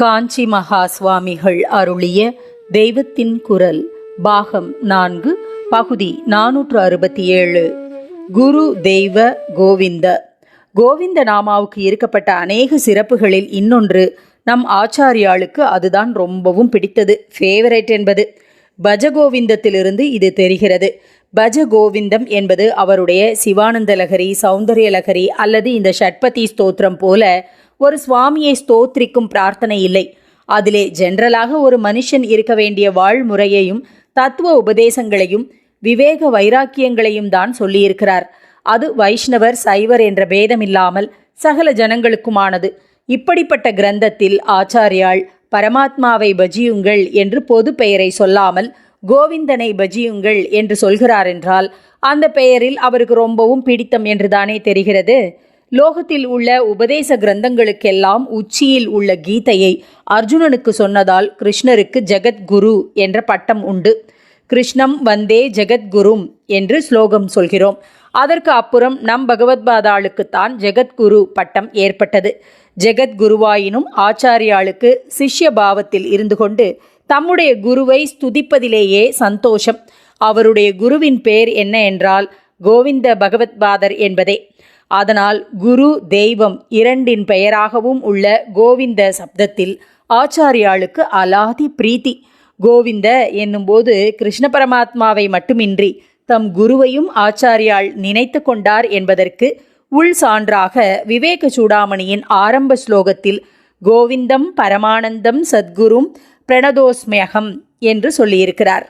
காஞ்சி மகா சுவாமிகள் அருளிய தெய்வத்தின் குரல் பாகம் நான்கு பகுதி நானூற்று அறுபத்தி ஏழு. குரு தெய்வ கோவிந்த. கோவிந்த நாமாவுக்கு இருக்கப்பட்ட அநேக சிறப்புகளில் இன்னொன்று நம் ஆச்சாரியாளுக்கு அதுதான் ரொம்பவும் பிடித்தது ஃபேவரட் என்பது. பஜகோவிந்தத்திலிருந்து இது தெரிகிறது. பஜ கோவிந்தம் என்பது அவருடைய சிவானந்த லகரி சௌந்தர்ய லகரி அல்லது இந்த ஷட்பதி ஸ்தோத்திரம் போல ஒரு சுவாமியை ஸ்தோத்திரிக்கும் பிரார்த்தனை இல்லை. அதிலே ஜென்ரலாக ஒரு மனுஷன் இருக்க வேண்டிய வாழ்முறையையும் தத்துவ உபதேசங்களையும் விவேக வைராக்கியங்களையும் தான் சொல்லியிருக்கிறார். அது வைஷ்ணவர் சைவர் என்ற பேதமில்லாமல் சகல ஜனங்களுக்குமானது. இப்படிப்பட்ட கிரந்தத்தில் ஆச்சாரியாள் பரமாத்மாவை பஜியுங்கள் என்று பொது பெயரை சொல்லாமல் கோவிந்தனை பஜியுங்கள் என்று சொல்கிறார் என்றால் அந்த பெயரில் அவருக்கு ரொம்பவும் பிடித்தம் என்றுதானே தெரிகிறது? லோகத்தில் உள்ள உபதேச கிரந்தங்களுக்கெல்லாம் உச்சியில் உள்ள கீதையை அர்ஜுனனுக்கு சொன்னதால் கிருஷ்ணருக்கு ஜெகத்குரு என்ற பட்டம் உண்டு. கிருஷ்ணம் வந்தே ஜெகத்குரும் என்று ஸ்லோகம் சொல்கிறோம். அதற்கு அப்புறம் நம் பகவத்பாதாளுக்குத்தான் ஜெகத்குரு பட்டம் ஏற்பட்டது. ஜெகத்குருவாயினும் ஆச்சாரியாளுக்கு சிஷ்ய பாவத்தில் இருந்து கொண்டு தம்முடைய குருவை ஸ்துதிப்பதிலேயே சந்தோஷம். அவருடைய குருவின் பேர் என்ன என்றால் கோவிந்த பகவத்பாதர் என்பதே. அதனால் குரு தெய்வம் இரண்டின் பெயராகவும் உள்ள கோவிந்த சப்தத்தில் ஆச்சாரியாளுக்கு அலாதி பிரீத்தி. கோவிந்த என்னும்போது கிருஷ்ண பரமாத்மாவை மட்டுமின்றி தம் குருவையும் ஆச்சாரியால் நினைத்து கொண்டார் என்பதற்கு உள் சான்றாக விவேக சூடாமணியின் ஆரம்ப ஸ்லோகத்தில் கோவிந்தம் பரமானந்தம் சத்குரும் பிரணதோஸ்மியகம் என்று சொல்லியிருக்கிறார்.